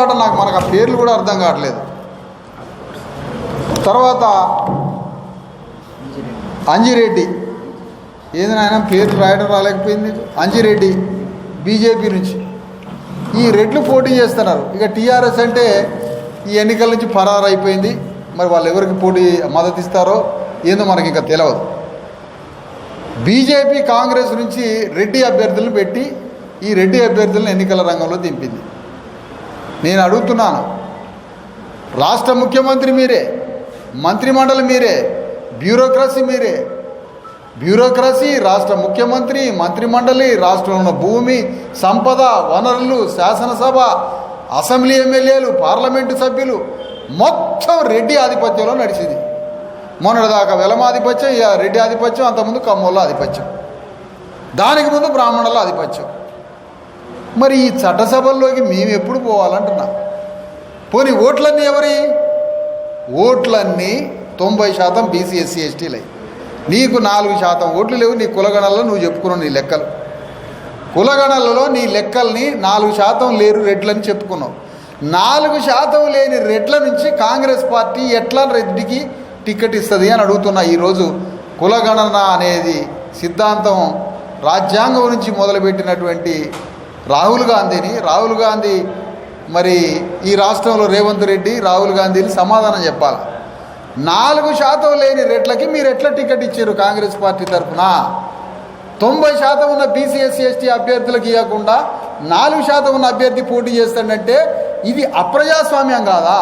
చాట నాకు మనకు ఆ పేర్లు కూడా అర్థం కావట్లేదు. తర్వాత అంజిరెడ్డి. ఏది నాయన పేరు రాయడం రాలేకపోయింది అంజిరెడ్డి బీజేపీ నుంచి. ఈ రెడ్లు పోటీ చేస్తున్నారు. ఇక టీఆర్ఎస్ అంటే ఈ ఎన్నికల నుంచి ఫరారు అయిపోయింది. మరి వాళ్ళు ఎవరికి పోటీ మద్దతు ఇస్తారో ఏందో మనకి ఇంకా తెలియదు బీజేపీ కాంగ్రెస్ నుంచి రెడ్డి అభ్యర్థులను పెట్టి ఈ రెడ్డి అభ్యర్థులను ఎన్నికల రంగంలో దింపింది. నేను అడుగుతున్నాను. రాష్ట్ర ముఖ్యమంత్రి మీరే మంత్రిమండలి మీరే బ్యూరోక్రసీ మీరే. బ్యూరోక్రసీ రాష్ట్ర ముఖ్యమంత్రి మంత్రిమండలి రాష్ట్రంలో ఉన్న భూమి సంపద వనరులు శాసనసభ అసెంబ్లీ ఎమ్మెల్యేలు పార్లమెంటు సభ్యులు మొత్తం రెడ్డి ఆధిపత్యంలో నడిచింది. మొన్నటిదాకా వెలమ ఆధిపత్యం ఇక రెడ్డి ఆధిపత్యం అంతకుముందు కమ్మోళ్ళ ఆధిపత్యం. దానికి ముందు బ్రాహ్మణుల ఆధిపత్యం. మరి ఈ చట్టసభల్లోకి మేము ఎప్పుడు పోవాలంటున్నా. పోనీ ఓట్లన్నీ ఎవరి? ఓట్లన్నీ తొంభై శాతం బీసీ ఎస్సీ ఎస్టీలై. నీకు నాలుగు శాతం ఓట్లు లేవు నీ కులగణల్లో నువ్వు చెప్పుకున్నావు నీ లెక్కలు. కులగణలలో నీ లెక్కల్ని నాలుగు శాతం లేరు రెడ్లని చెప్పుకున్నావు. నాలుగు శాతం లేని రెడ్ల నుంచి కాంగ్రెస్ పార్టీ ఎట్లా రెడ్డికి టికెట్ ఇస్తుంది అని అడుగుతున్నా ఈరోజు. కులగణన అనేది సిద్ధాంతం రాజ్యాంగం నుంచి మొదలుపెట్టినటువంటి రాహుల్ గాంధీని రాహుల్ గాంధీ మరి ఈ రాష్ట్రంలో రేవంత్ రెడ్డి రాహుల్ గాంధీని సమాధానం చెప్పాలి? నాలుగు శాతం లేని రెట్లకి మీరు ఎట్లా టికెట్ ఇచ్చారు కాంగ్రెస్ పార్టీ తరఫున? తొంభై శాతం ఉన్న బీసీఎస్సీ ఎస్టీ అభ్యర్థులకు ఇవ్వకుండా నాలుగు శాతం ఉన్న అభ్యర్థి పోటీ చేస్తాడంటే ఇది అప్రజాస్వామ్యం కాదా?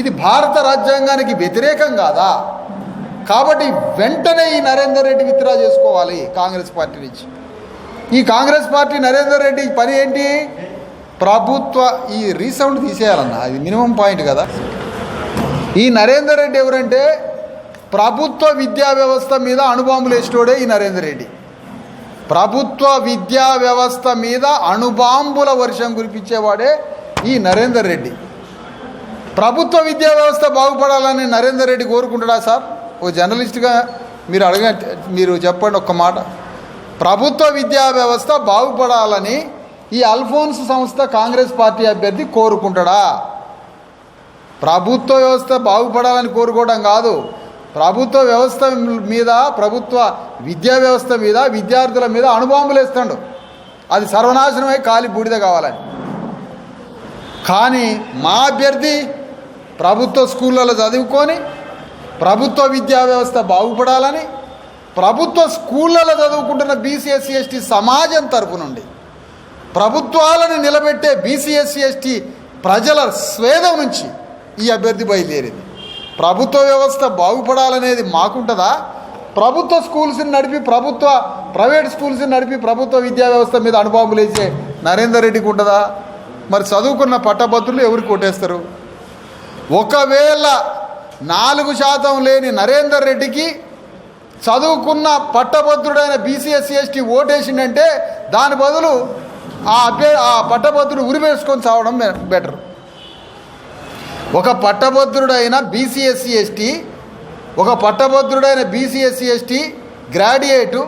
ఇది భారత రాజ్యాంగానికి వ్యతిరేకం కాదా? కాబట్టి వెంటనే ఈ నరేందర్ రెడ్డి విత్డ్రా చేసుకోవాలి కాంగ్రెస్ పార్టీ నుంచి. ఈ కాంగ్రెస్ పార్టీ నరేందర్ రెడ్డి పని ఏంటి? ప్రభుత్వ ఈ రీసౌండ్ తీసేయాలన్న. అది మినిమం పాయింట్ కదా. ఈ నరేందర్ రెడ్డి ఎవరంటే ప్రభుత్వ విద్యా వ్యవస్థ మీద అణుబాంబులు వేసినోడే ఈ నరేందర్ రెడ్డి. ప్రభుత్వ విద్యా వ్యవస్థ మీద అణుబాంబుల వర్షం కురిపించేవాడే ఈ నరేందర్ రెడ్డి. ప్రభుత్వ విద్యా వ్యవస్థ బాగుపడాలని నరేందర్ రెడ్డి కోరుకుంటాడా సార్? ఓ జర్నలిస్ట్గా మీరు అడగ మీరు చెప్పండి ఒక్క మాట. ప్రభుత్వ విద్యా వ్యవస్థ బాగుపడాలని ఈ అల్ఫోన్స్ సంస్థ కాంగ్రెస్ పార్టీ అభ్యర్థి కోరుకుంటాడా? ప్రభుత్వ వ్యవస్థ బాగుపడాలని కోరుకోవడం కాదు. ప్రభుత్వ వ్యవస్థ మీద ప్రభుత్వ విద్యా వ్యవస్థ మీద విద్యార్థుల మీద అణుబాంబులు వేస్తాడు. అది సర్వనాశనమై కాలి బూడిద కావాలని. కానీ మా అభ్యర్థి ప్రభుత్వ స్కూళ్ళలో చదువుకొని ప్రభుత్వ విద్యా వ్యవస్థ బాగుపడాలని ప్రభుత్వ స్కూళ్ళలో చదువుకుంటున్న బీసీఎస్సీ ఎస్టీ సమాజం తరపు నుండి ప్రభుత్వాలను నిలబెట్టే బీసీఎస్సీ ఎస్టీ ప్రజల స్వేదం నుంచి ఈ అభ్యర్థి బయలుదేరింది. ప్రభుత్వ వ్యవస్థ బాగుపడాలనేది మాకుంటుందా? ప్రభుత్వ స్కూల్స్ని నడిపి ప్రభుత్వ ప్రైవేట్ స్కూల్స్ని నడిపి ప్రభుత్వ విద్యా వ్యవస్థ మీద అనుభవం లేచే నరేందర్ రెడ్డికి ఉంటుందా? మరి చదువుకున్న పట్టభద్రులు ఎవరికి కొట్టేస్తారు ఒకవేళ నాలుగు శాతం లేని నరేందర్ రెడ్డికి చదువుకున్న పట్టభద్రుడైన బీసీఎస్సీ ఎస్టీ ఓటేసిందంటే దాని బదులు ఆ అభ్య ఆ పట్టభద్రుడు ఉరివేసుకొని చావడం బెటర్. ఒక పట్టభద్రుడైన బీసీఎస్సీ ఎస్టీ ఒక పట్టభద్రుడైన బీసీఎస్సీ ఎస్టీ గ్రాడ్యుయేటు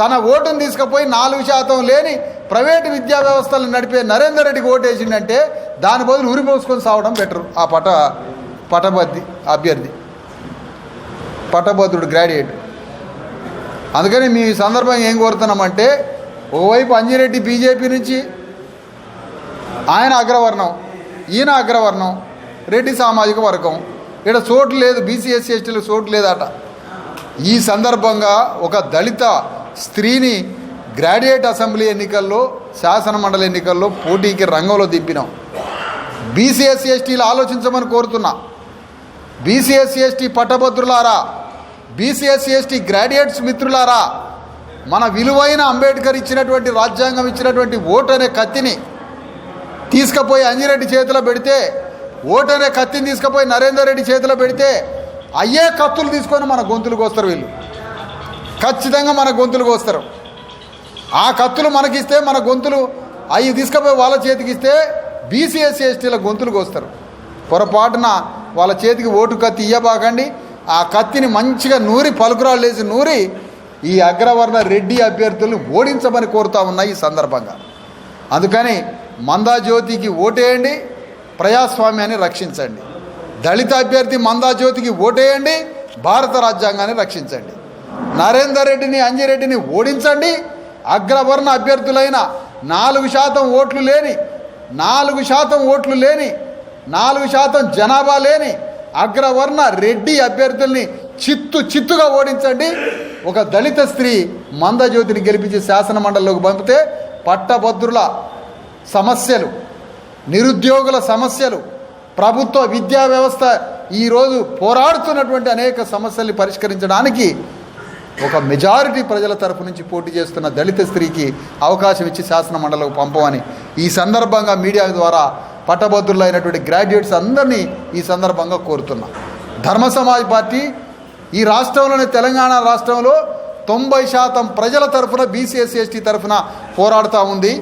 తన ఓటును తీసుకుపోయి నాలుగు శాతం లేని ప్రైవేటు విద్యా వ్యవస్థలను నడిపే నరేందర్ రెడ్డికి ఓటేసిందంటే దాని బదులు ఉరిపోసుకొని సావడం బెటర్ ఆ పట పట్టభద్రి అభ్యర్థి. పట్టభద్రుడు గ్రాడ్యుయేట్. అందుకని మీ సందర్భంగా ఏం కోరుతున్నామంటే ఓవైపు అంజిరెడ్డి బీజేపీ నుంచి ఆయన అగ్రవర్ణం ఈయన అగ్రవర్ణం రెడ్డి సామాజిక వర్గం. ఇక్కడ చోటు లేదు బీసీ ఎస్సీ ఎస్టీలకు చోటు లేదట. ఈ సందర్భంగా ఒక దళిత స్త్రీని గ్రాడ్యుయేట్ అసెంబ్లీ ఎన్నికల్లో శాసన మండలి ఎన్నికల్లో పోటీకి రంగంలో దింపినాం. బీసీఎస్సీ ఎస్టీలు ఆలోచించమని కోరుతున్నా. B C S C ST పట్టభద్రులారా B C S C ST graduates మిత్రులారా మన విలువైన అంబేద్కర్ ఇచ్చినటువంటి రాజ్యాంగం ఇచ్చినటువంటి ఓటు అనే కత్తిని తీసుకుపోయి అంజిరెడ్డి చేతిలో పెడితే ఓటు అనే కత్తిని తీసుకుపోయి నరేందర్ రెడ్డి చేతిలో పెడితే అయ్యే కత్తులు తీసుకొని మన గొంతులకు వస్తారు వీళ్ళు. ఖచ్చితంగా మన గొంతులకు వస్తారు ఆ కత్తులు మనకిస్తే మన గొంతులు అవి తీసుకుపోయి వాళ్ళ చేతికి ఇస్తే బీసీఎస్సీ ఎస్టీల గొంతులకు వస్తారు పొరపాటున వాళ్ళ చేతికి ఓటు కత్తి ఇయ్యబాకండి. ఆ కత్తిని మంచిగా నూరి పలుకురాలు వేసి నూరి ఈ అగ్రవర్ణ రెడ్డి అభ్యర్థుల్ని ఓడించమని కోరుతా ఉన్నాయి ఈ సందర్భంగా. అందుకని మందాజ్యోతికి ఓటేయండి ప్రజాస్వామ్యాన్ని రక్షించండి. దళిత అభ్యర్థి మందాజ్యోతికి ఓటేయండి భారత రాజ్యాంగాన్ని రక్షించండి. నరేందర్ రెడ్డిని అంజిరెడ్డిని ఓడించండి అగ్రవర్ణ అభ్యర్థులైన నాలుగు శాతం ఓట్లు లేని నాలుగు శాతం ఓట్లు లేని నాలుగు శాతం జనాభా లేని అగ్రవర్ణ రెడ్డి అభ్యర్థుల్ని చిత్తు చిత్తుగా ఓడించండి. ఒక దళిత స్త్రీ మందజ్యోతిని గెలిపించి శాసన మండలిలోకి పంపితే పట్టభద్రుల సమస్యలు నిరుద్యోగుల సమస్యలు ప్రభుత్వ విద్యా వ్యవస్థ ఈరోజు పోరాడుతున్నటువంటి అనేక సమస్యల్ని పరిష్కరించడానికి ఒక మెజారిటీ ప్రజల తరపు నుంచి పోటీ చేస్తున్న దళిత స్త్రీకి అవకాశం ఇచ్చి శాసన మండలికి పంపమని ఈ సందర్భంగా మీడియా ద్వారా పట్టభద్రులైనటువంటి గ్రాడ్యుయేట్స్ అందరినీ ఈ సందర్భంగా కోరుతున్నా. ధర్మ సమాజ్ పార్టీ ఈ రాష్ట్రంలోని తెలంగాణ రాష్ట్రంలో తొంభై శాతం ప్రజల తరఫున బీసీఎస్సీ ఎస్టీ తరఫున పోరాడుతూ ఉంది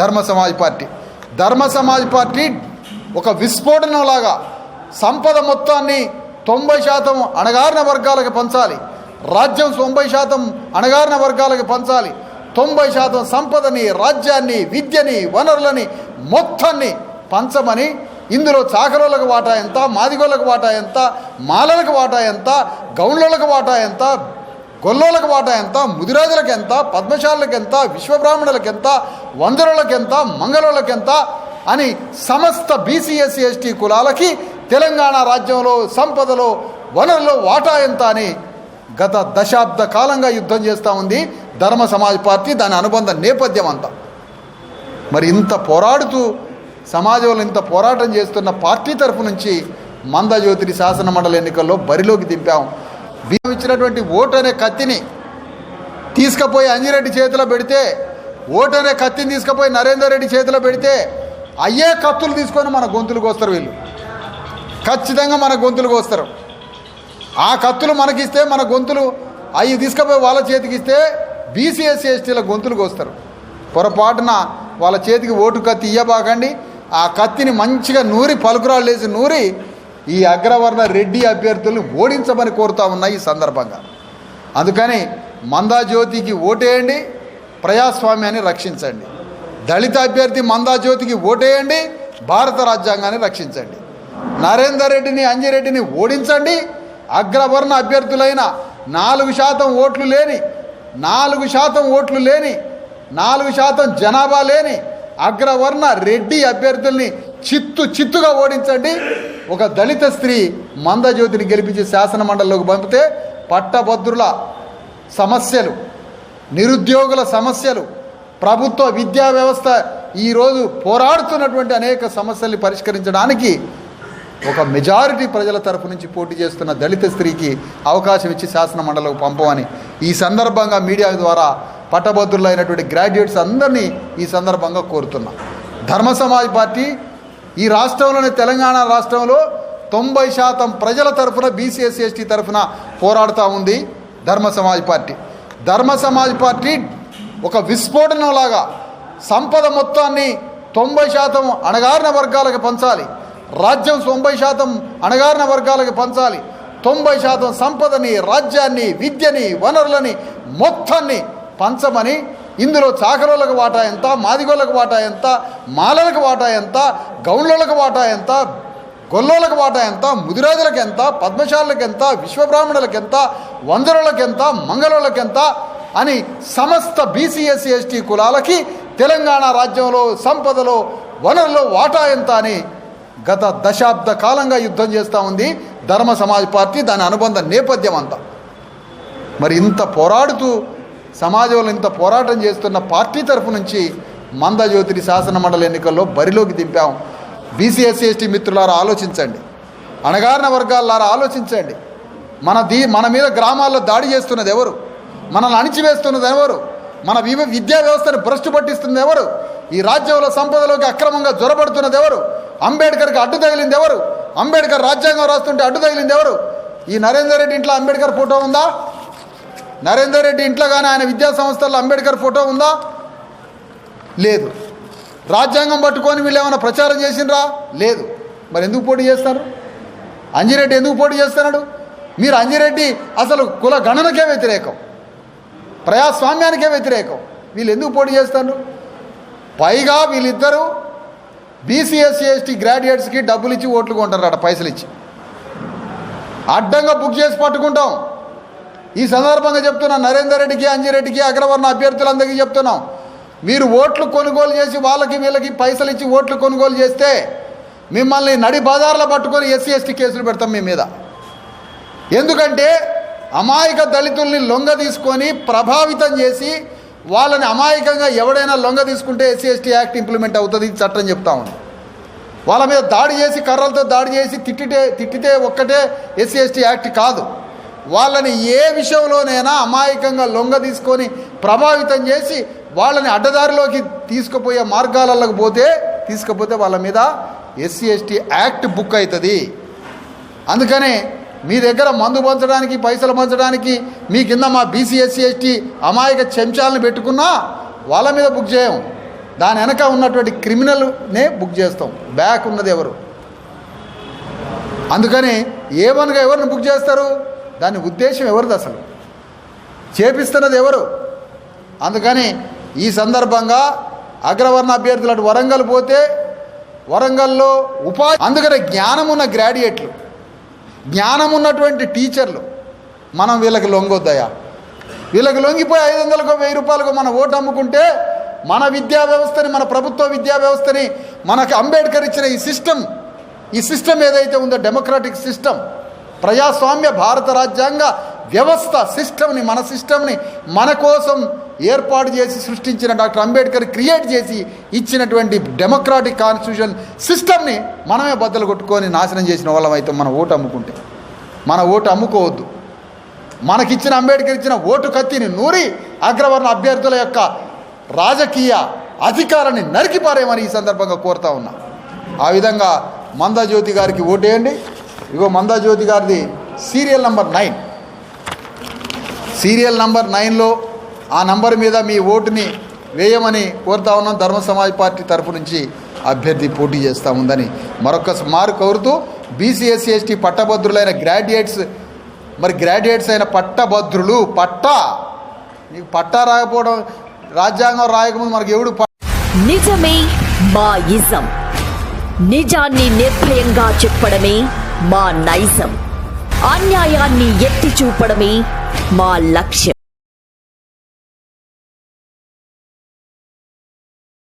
ధర్మ సమాజ్ పార్టీ. ధర్మ సమాజ్ పార్టీ ఒక విస్ఫోటనంలాగా సంపద మొత్తాన్ని తొంభై శాతం అణగారిన వర్గాలకు పంచాలి. రాజ్యం తొంభై శాతం అణగారిన వర్గాలకు పంచాలి. తొంభై శాతం సంపదని రాజ్యాన్ని విద్యని వనరులని మొత్తాన్ని పంచమని ఇందులో చాకరోళ్ళకు వాటా ఎంత మాదిగోళ్ళకు వాటా ఎంత మాలలకు వాటా ఎంత గౌండ్లకు వాటా ఎంత గొల్లోలకు వాటా ఎంత ముదిరాజులకు ఎంత పద్మశాలకు ఎంత విశ్వబ్రాహ్మణులకు ఎంత వందరులకు ఎంత మంగళులకు ఎంత అని సమస్త బీసీఎస్సీ ఎస్టీ కులాలకి తెలంగాణ రాజ్యంలో సంపదలో వనరులో వాటా ఎంత అని గత దశాబ్ద కాలంగా యుద్ధం చేస్తూ ఉంది ధర్మ సమాజ్ పార్టీ. దాని అనుబంధ నేపథ్యం అంతా. మరి ఇంత పోరాడుతూ సమాజంలో ఇంత పోరాటం చేస్తున్న పార్టీ తరఫు నుంచి మందజ్యోతిని శాసనమండలి ఎన్నికల్లో బరిలోకి దింపాం. బియ్యం ఇచ్చినటువంటి ఓటు అనే కత్తిని తీసుకుపోయి అంజిరెడ్డి చేతిలో పెడితే ఓటు అనే కత్తిని తీసుకుపోయి నరేందర్ రెడ్డి చేతిలో పెడితే అయ్యే కత్తులు తీసుకొని మన గొంతులు కోస్తారు వీళ్ళు. ఖచ్చితంగా మన గొంతులు కోస్తారు ఆ కత్తులు మనకిస్తే మన గొంతులు అవి తీసుకుపోయి వాళ్ళ చేతికి ఇస్తే బీసీఎస్సీ ఎస్టీల గొంతులు కోస్తారు పొరపాటున వాళ్ళ చేతికి ఓటు కత్తి ఇయ్యబాకండి. ఆ కత్తిని మంచిగా నూరి పలుకురాలు వేసి నూరి ఈ అగ్రవర్ణ రెడ్డి అభ్యర్థుల్ని ఓడించమని కోరుతా ఉన్నాయి ఈ సందర్భంగా. అందుకని మందా జ్యోతికి ఓటేయండి ప్రజాస్వామ్యాన్ని రక్షించండి. దళిత అభ్యర్థి మందాజ్యోతికి ఓటేయండి భారత రాజ్యాంగాన్ని రక్షించండి. నరేందర్ రెడ్డిని అంజిరెడ్డిని ఓడించండి అగ్రవర్ణ అభ్యర్థులైన నాలుగు శాతం ఓట్లు లేని నాలుగు శాతం ఓట్లు లేని నాలుగు శాతం జనాభా లేని అగ్రవర్ణ రెడ్డి అభ్యర్థుల్ని చిత్తు చిత్తుగా ఓడించండి. ఒక దళిత స్త్రీ మందజ్యోతిని గెలిపించి శాసన మండలిలోకి పంపితే పట్టభద్రుల సమస్యలు నిరుద్యోగుల సమస్యలు ప్రభుత్వ విద్యా వ్యవస్థ ఈరోజు పోరాడుతున్నటువంటి అనేక సమస్యల్ని పరిష్కరించడానికి ఒక మెజారిటీ ప్రజల తరపు నుంచి పోటీ చేస్తున్న దళిత స్త్రీకి అవకాశం ఇచ్చి శాసన మండలికి పంపమని ఈ సందర్భంగా మీడియా ద్వారా పట్టభద్రులైనటువంటి గ్రాడ్యుయేట్స్ అందరినీ ఈ సందర్భంగా కోరుతున్నా. ధర్మ సమాజ్ పార్టీ ఈ రాష్ట్రంలోని తెలంగాణ రాష్ట్రంలో తొంభై శాతం ప్రజల తరఫున బీసీఎస్సీ ఎస్టీ తరఫున పోరాడుతూ ఉంది ధర్మ సమాజ్ పార్టీ. ధర్మ సమాజ్ పార్టీ ఒక విస్ఫోటనంలాగా సంపద మొత్తాన్ని తొంభై శాతం అణగారిన వర్గాలకు పంచాలి. రాజ్యం తొంభై శాతం అణగారిన వర్గాలకు పంచాలి. తొంభై శాతం సంపదని రాజ్యాన్ని విద్యని వనరులని మొత్తాన్ని పంచమని ఇందులో చాకరోళ్ళకు వాటా ఎంత మాదిగోళ్ళకు వాటా ఎంత మాలలకు వాటా ఎంత గౌండ్లకు వాటా ఎంత గొల్లోలకు వాటా ఎంత ముదిరాజులకు ఎంత పద్మశాలకు ఎంత విశ్వబ్రాహ్మణులకు ఎంత వందరులకు ఎంత మంగళులకు ఎంత అని సమస్త బీసీఎస్సీ ఎస్టీ కులాలకి తెలంగాణ రాజ్యంలో సంపదలో వనరులో వాటా ఎంత అని గత దశాబ్ద కాలంగా యుద్ధం చేస్తూ ఉంది ధర్మ సమాజ్ పార్టీ. దాని అనుబంధ నేపథ్యం అంతా. మరి ఇంత పోరాడుతూ సమాజంలో ఇంత పోరాటం చేస్తున్న పార్టీ తరఫు నుంచి మందజ్యోతిని శాసన మండలి ఎన్నికల్లో బరిలోకి దింపాం. బీసీఎస్సీ ఎస్టీ మిత్రులారా ఆలోచించండి. అణగారిన వర్గాలారా ఆలోచించండి. మన దీ మన మీద గ్రామాల్లో దాడి చేస్తున్నది ఎవరు? మనల్ని అణిచివేస్తున్నది ఎవరు? మన విద్యా వ్యవస్థను భ్రష్టు పట్టిస్తున్నది ఎవరు? ఈ రాజ్యంలో సంపదలోకి అక్రమంగా జొరబడుతున్నది ఎవరు? అంబేద్కర్కి అడ్డు తగిలింది ఎవరు? అంబేద్కర్ రాజ్యాంగం రాస్తుంటే అడ్డు తగిలింది ఎవరు? ఈ నరేందర్ రెడ్డి ఇంట్లో అంబేద్కర్ ఫోటో ఉందా? నరేందర్ రెడ్డి ఇంట్లో కానీ ఆయన విద్యా సంస్థల్లో అంబేద్కర్ ఫోటో ఉందా? లేదు. రాజ్యాంగం పట్టుకొని వీళ్ళు ఏమైనా ప్రచారం చేసిండ్రా? లేదు. మరి ఎందుకు పోటీ చేస్తారు? అంజిరెడ్డి ఎందుకు పోటీ చేస్తున్నాడు? మీరు అంజిరెడ్డి అసలు కుల గణనకే వ్యతిరేకం. ప్రజాస్వామ్యానికే వ్యతిరేకం. వీళ్ళు ఎందుకు పోటీ చేస్తారు? పైగా వీళ్ళిద్దరూ బీసీఎస్సీ ఎస్టీ గ్రాడ్యుయేట్స్కి డబ్బులు ఇచ్చి ఓట్లు కొంటారట పైసలు ఇచ్చి అడ్డంగా బుక్ చేసి పట్టుకుంటాం. ఈ సందర్భంగా చెప్తున్నాం నరేందర్ రెడ్డికి అంజిరెడ్డికి అగ్రవర్ణ అభ్యర్థులందరికీ చెప్తున్నాం మీరు ఓట్లు కొనుగోలు చేసి వాళ్ళకి వీళ్ళకి పైసలు ఇచ్చి ఓట్లు కొనుగోలు చేస్తే మిమ్మల్ని నడి బజార్లో పట్టుకొని ఎస్సీ ఎస్టీ కేసులు పెడతాం మీ మీద. ఎందుకంటే అమాయక దళితుల్ని లొంగ తీసుకొని ప్రభావితం చేసి వాళ్ళని అమాయకంగా ఎవడైనా లొంగ తీసుకుంటే ఎస్సీ ఎస్టీ యాక్ట్ ఇంప్లిమెంట్ అవుతుంది చట్టం చెప్తా ఉంది. వాళ్ళ మీద దాడి చేసి కర్రలతో దాడి చేసి తిట్టితే తిట్టితే ఒక్కటే ఎస్సీ ఎస్టీ యాక్ట్ కాదు. వాళ్ళని ఏ విషయంలోనైనా అమాయకంగా లొంగ తీసుకొని ప్రభావితం చేసి వాళ్ళని అడ్డదారిలోకి తీసుకుపోయే మార్గాలకు పోతే తీసుకుపోతే వాళ్ళ మీద ఎస్సీ ఎస్టీ యాక్ట్ బుక్ అవుతుంది. అందుకనే మీ దగ్గర మందు పంచడానికి పైసలు పంచడానికి మీ కింద మా బీసీ ఎస్సీ ఎస్టీ అమాయక చెంచాలను పెట్టుకున్నా వాళ్ళ మీద బుక్ చేయం. దాని వెనక ఉన్నటువంటి క్రిమినల్నే బుక్ చేస్తాం. బ్యాక్ ఉన్నది ఎవరు? అందుకని ఏమనగా ఎవరిని బుక్ చేస్తారు? దాని ఉద్దేశం ఎవరిది అసలు? చేపిస్తున్నది ఎవరు? అందుకని ఈ సందర్భంగా అగ్రవర్ణ అభ్యర్థులు అటు వరంగల్ పోతే వరంగల్లో ఉపాధి అందుకని జ్ఞానం ఉన్న గ్రాడ్యుయేట్లు జ్ఞానం ఉన్నటువంటి టీచర్లు మనం వీళ్ళకి లొంగొద్దయా వీళ్ళకి లొంగిపోయి ఐదు వందలకు వెయ్యి రూపాయలకు మన ఓటు అమ్ముకుంటే మన విద్యా వ్యవస్థని మన ప్రభుత్వ విద్యా వ్యవస్థని మనకు అంబేద్కర్ ఇచ్చిన ఈ సిస్టమ్ ఈ సిస్టమ్ ఏదైతే ఉందో డెమోక్రాటిక్ సిస్టమ్ ప్రజాస్వామ్య భారత రాజ్యాంగ వ్యవస్థ సిస్టమ్ని మన సిస్టమ్ని మన కోసం ఏర్పాటు చేసి సృష్టించిన డాక్టర్ అంబేద్కర్ క్రియేట్ చేసి ఇచ్చినటువంటి డెమోక్రాటిక్ కాన్స్టిట్యూషన్ సిస్టమ్ని మనమే బద్దలు కొట్టుకొని నాశనం చేసిన వాళ్ళం అయితే మన ఓటు అమ్ముకుంటే. మన ఓటు అమ్ముకోవద్దు. మనకిచ్చిన అంబేద్కర్ ఇచ్చిన ఓటు కత్తిని నూరి అగ్రవర్ణ అభ్యర్థుల యొక్క రాజకీయ అధికారాన్ని నరికిపారేమని ఈ సందర్భంగా కోరుతా ఉన్నా. ఆ విధంగా మందజ్యోతి గారికి ఓటేయండి. ఇగో మందాజ్యోతి గారిది serial number nine. Serial number నైన్లో ఆ నంబర్ మీద మీ ఓటుని వేయమని కోరుతా ఉన్నాం. ధర్మ సమాజ్ పార్టీ తరపు నుంచి అభ్యర్థి పోటీ చేస్తూ ఉందని మరొక మారు కోరుతూ B C S C ST పట్టభద్రులైన graduates మరి గ్రాడ్యుయేట్స్ అయిన పట్టభద్రులు పట్టా! నీకు పట్టా రాకపోవడం రాజ్యాంగం రాయకముందు మనకి ఎవడు నిజమే మా ఇజం నిజాన్ని నిర్భయంగా చెప్పడమే మా నైజం. అన్యాయాన్ని ఎత్తి చూపడమే మా లక్ష్యం.